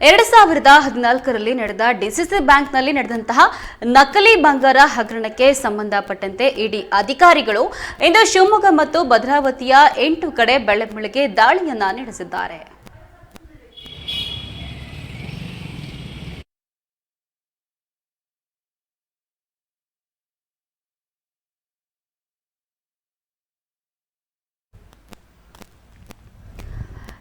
ಎರಡು ಸಾವಿರದ ಹದಿನಾಲ್ಕರಲ್ಲಿ ನಡೆದ ಡಿಸಿಸಿ ಬ್ಯಾಂಕ್ನಲ್ಲಿ ನಡೆದಂತಹ ನಕಲಿ ಬಂಗಾರ ಹಗರಣಕ್ಕೆ ಸಂಬಂಧಪಟ್ಟಂತೆ ಇಡಿ ಅಧಿಕಾರಿಗಳು ಇಂದು ಶಿವಮೊಗ್ಗ ಮತ್ತು ಭದ್ರಾವತಿಯ ಎಂಟು ಕಡೆ ಬೆಳಗ್ಗೆ ದಾಳಿಯನ್ನ ನಡೆಸಿದ್ದಾರೆ.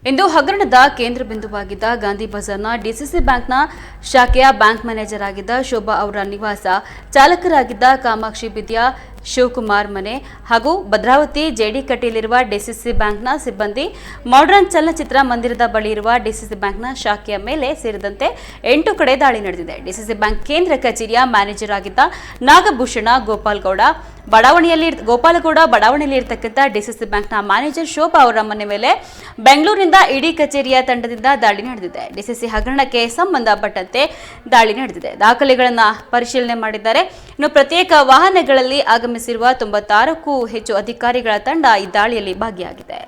ಇಂದು ಹಗರಣದ ಕೇಂದ್ರ ಬಿಂದುವಾಗಿದ್ದ ಗಾಂಧಿ ಬಜಾರ್ನ ಡಿಸಿಸಿ ಬ್ಯಾಂಕ್ನ ಶಾಖೆಯ ಬ್ಯಾಂಕ್ ಮ್ಯಾನೇಜರ್ ಆಗಿದ್ದ ಶೋಭಾ ಅವರ ನಿವಾಸ ಚಾಲಕರಾಗಿದ್ದ ಕಾಮಾಕ್ಷಿ ಬಿದ್ಯಾ ಶಿವಕುಮಾರ್ ಮನೆ ಹಾಗೂ ಭದ್ರಾವತಿ ಜೆಡಿ ಕಟ್ಟೆಯಲ್ಲಿರುವ ಡಿಸಿಸಿ ಬ್ಯಾಂಕ್ನ ಸಿಬ್ಬಂದಿ ಮಾಡ್ರನ್ ಚಲನಚಿತ್ರ ಮಂದಿರದ ಬಳಿ ಇರುವ ಡಿಸಿಸಿ ಬ್ಯಾಂಕ್ನ ಶಾಖೆಯ ಮೇಲೆ ಸೇರಿದಂತೆ ಎಂಟು ಕಡೆ ದಾಳಿ ನಡೆದಿದೆ. ಡಿಸಿಸಿ ಬ್ಯಾಂಕ್ ಕೇಂದ್ರ ಕಚೇರಿಯ ಮ್ಯಾನೇಜರ್ ಆಗಿದ್ದ ನಾಗಭೂಷಣ ಗೋಪಾಲ್ಗೌಡ, ಬಡಾವಣೆಯಲ್ಲಿ ಗೋಪಾಲಗೌಡ ಬಡಾವಣೆಯಲ್ಲಿ ಇರತಕ್ಕಂಥ ಡಿಸಿಸಿ ಬ್ಯಾಂಕ್ನ ಮ್ಯಾನೇಜರ್ ಶೋಭಾ ಅವರ ಮನೆ ಮೇಲೆ ಬೆಂಗಳೂರಿನಿಂದ ಇಡಿ ಕಚೇರಿಯ ತಂಡದಿಂದ ದಾಳಿ ನಡೆದಿದೆ. ಡಿಸಿಸಿ ಹಗರಣಕ್ಕೆ ಸಂಬಂಧಪಟ್ಟಂತೆ ದಾಳಿ ನಡೆದಿದೆ. ದಾಖಲೆಗಳನ್ನು ಪರಿಶೀಲನೆ ಮಾಡಿದ್ದಾರೆ. ಇನ್ನು ಪ್ರತ್ಯೇಕ ವಾಹನಗಳಲ್ಲಿ ಆಗಮಿಸಿರುವ ತೊಂಬತ್ತಾರಕ್ಕೂ ಹೆಚ್ಚು ಅಧಿಕಾರಿಗಳ ತಂಡ ಈ ದಾಳಿಯಲ್ಲಿ ಭಾಗಿಯಾಗಿದೆ.